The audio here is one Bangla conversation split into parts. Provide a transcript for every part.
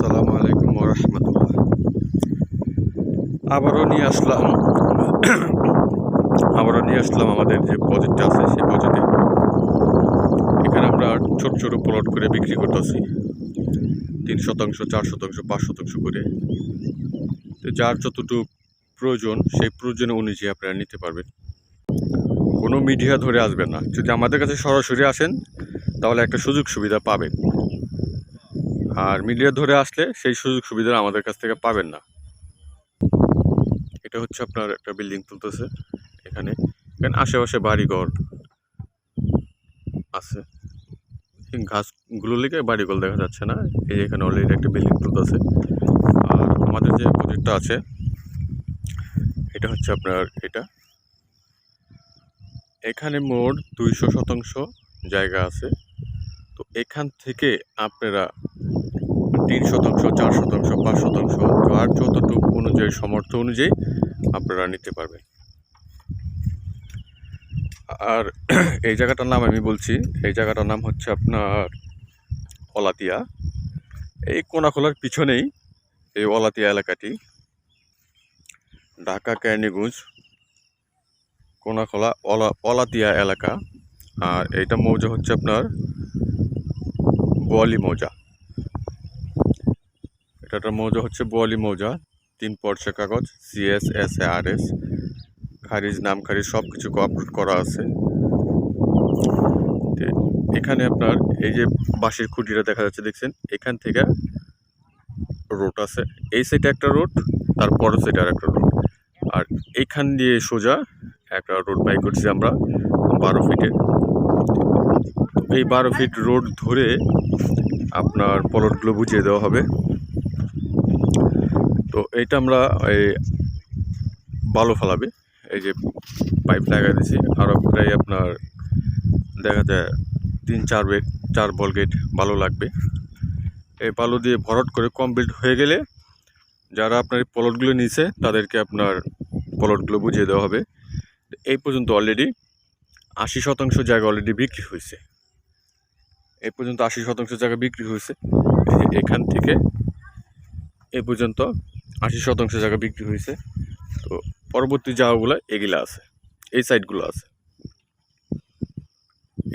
আসসালামু আলাইকুম রহমতুল্লাহ। আবারও নিয়ে আসলাম, আবারও নিয়ে আসলাম আমাদের যে প্রজেক্টটা আছে, সেই প্রজেক্টে এখানে আমরা ছোট ছোট প্লট করে বিক্রি করতেছি। তিন শতাংশ, চার শতাংশ, পাঁচ শতাংশ করে। তো যার যতটুকু প্রয়োজন, সেই প্রয়োজন অনুযায়ী আপনারা নিতে পারবেন। কোনো মিডিয়া ধরে আসবেন না। যদি আমাদের কাছে সরাসরি আসেন, তাহলে একটা সুযোগ সুবিধা পাবেন। আর মিডিয়া ধরে আসলে সেই সুযোগ সুবিধা আমাদের কাছ থেকে পাবেন না। এটা হচ্ছে আপনার একটা বিল্ডিং তুলতেছে, এখানে। এখানে আশেপাশে বাড়িঘর আছে। ঘাসগুলো লেগে বাড়িঘর দেখা যাচ্ছে না, এই যে এখানে অলরেডি একটা বিল্ডিং তুলতেছে। আর আমাদের যে প্রজেক্টটা আছে, এটা হচ্ছে আপনার এটা। এখানে মোট দুইশো শতাংশ জায়গা আছে। তো এখান থেকে আপনারা তিন শতাংশ, চার শতাংশ, পাঁচ শতাংশ যার যতটুকু অনুযায়ী সমর্থ অনুযায়ী আপনারা নিতে পারবেন। আর এই জায়গাটার নাম আমি বলছি, এই জায়গাটার নাম হচ্ছে আপনার অলাতিয়া। এই কোনাখোলার পিছনেই এই অলাতিয়া এলাকাটি। ঢাকা ক্যানিগুঞ্জ, কোনাখোলা, অলা, অলাতিয়া এলাকা। আর এইটা মৌজা হচ্ছে আপনার বোয়ালি মৌজা। এটার মৌজা হচ্ছে বোয়ালি মৌজা, তিন পর্চা কাগজ CS S A R S খারিজ, নাম খারিজ সব কিছু আপলোড করা আছে। এখানে আপনার এই যে বাঁশের খুঁটিটা দেখা যাচ্ছে, দেখছেন? এখান থেকে রোড আছে। এই সাইডে একটা রোড তার পরের সাইডে আর একটা রোড আর এইখান দিয়ে সোজা একটা রোড বাই করছি আমরা বারো ফিটের এই বারো ফিট রোড ধরে আপনার পলটগুলো বুঝিয়ে দেওয়া হবে। তো এইটা আমরা এই বালু ফেলাবে। এই যে পাইপ লাগাই দিয়েছি আরও প্রায় আপনার দেখা যায় তিন, চার বেড চার বল গেট বালু লাগবে। এই বালু দিয়ে ভরট করে কমপ্লিট হয়ে গেলে যারা আপনার এই পলটগুলো নিছে, তাদেরকে আপনার পলটগুলো বুঝিয়ে দেওয়া হবে। এই পর্যন্ত অলরেডি আশি শতাংশ জায়গা অলরেডি বিক্রি হয়েছে এই পর্যন্ত আশি শতাংশ জায়গা বিক্রি হয়েছে এখান থেকে এ পর্যন্ত আশি শতাংশ জায়গা বিক্রি হয়েছে। তো পরবর্তী জায়গাগুলো এগুলো আছে। এই সাইডগুলো আছে।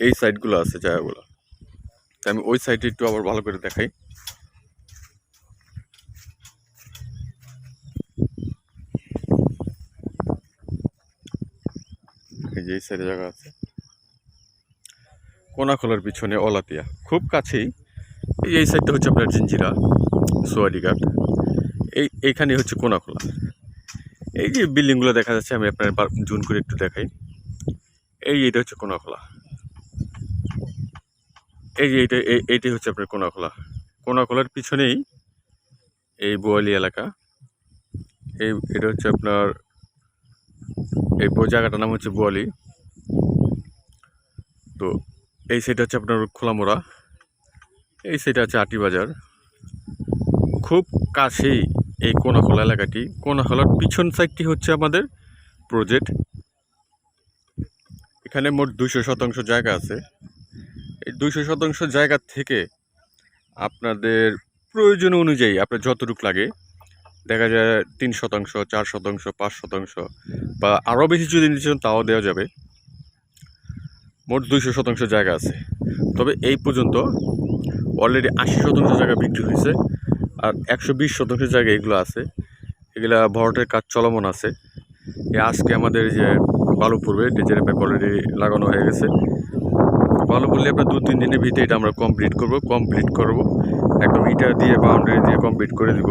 এই সাইডগুলো আছে জায়গাগুলো। তো আমি ওই সাইডে একটু আবার ভালো করে দেখাই। এই যে এই সাইডে জায়গা আছে। কোনাখোলার পিছনে অলাতিয়া। খুব কাছেই। এই সাইডটা হচ্ছে আপনার জিঞ্জিরা সোয়ারিঘাট। এই, এইখানে হচ্ছে কোনাখোলা এই যে বিল্ডিংগুলো দেখা যাচ্ছে, আমি আপনার জুন করে একটু দেখাই। এই এইটা হচ্ছে কোনাখোলা এই যে এইটা, এই, এইটাই হচ্ছে আপনার কোনাখোলা কোনাখোলার পিছনেই এই বোয়ালি এলাকা। এই, এটা হচ্ছে আপনার, এই জায়গাটার নাম হচ্ছে বোয়ালি। তো এই সাইডটা হচ্ছে আপনার খোলামোড়া। এই সাইডে আছে আটি বাজার। খুব কাছেই এই কোনাখোলা এলাকাটি। কোনাখোলার পিছন সাইডটি হচ্ছে আমাদের প্রজেক্ট এখানে মোট দুইশো শতাংশ জায়গা আছে। এই দুইশো শতাংশ জায়গা থেকে আপনাদের প্রয়োজন অনুযায়ী আপনার যতটুক লাগে, দেখা যায় তিন শতাংশ, চার শতাংশ, পাঁচ শতাংশ বা আরও বেশি যদি নিতে চান তাও দেওয়া যাবে। মোট দুইশো শতাংশ জায়গা আছে। তবে এই পর্যন্ত অলরেডি আশি শতাংশ জায়গা বিক্রি হয়েছে। আর একশো বিশ শতাংশ জায়গা এগুলো আছে। এগুলা ভরটের কাজ চলমান আছে। আজকে আমাদের যে বালু পূর্বে ডিজেল পাইপ অলরেডি লাগানো হয়ে গেছে। বালু পড়লে আপনার দু তিন দিনের ভিতরে এটা আমরা কমপ্লিট করব কমপ্লিট করব। একদম ইটা দিয়ে বাউন্ডারি দিয়ে কমপ্লিট করে দিব।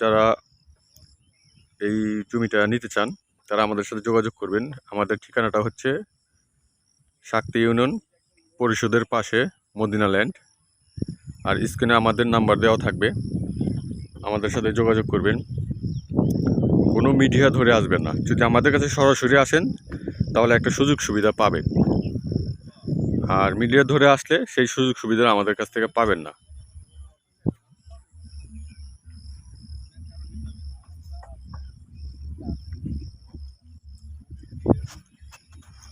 যারা এই জমিটা নিতে চান, তারা আমাদের সাথে যোগাযোগ করবেন। আমাদের ঠিকানাটা হচ্ছে শাক্তি ইউনিয়ন পরিষদের পাশে মদিনা ল্যান্ড। আর স্ক্রিনে আমাদের নাম্বার দেওয়া থাকবে। আমাদের সাথে যোগাযোগ করবেন। কোনো মিডিয়া ধরে আসবেন না। যদি আমাদের কাছে সরাসরি আসেন, তাহলে একটা সুযোগ সুবিধা পাবেন। আর মিডিয়া ধরে আসলে সেই সুযোগ সুবিধা আমাদের কাছ থেকে পাবেন না।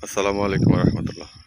আসসালামু আলাইকুম রহমতুল্লাহ।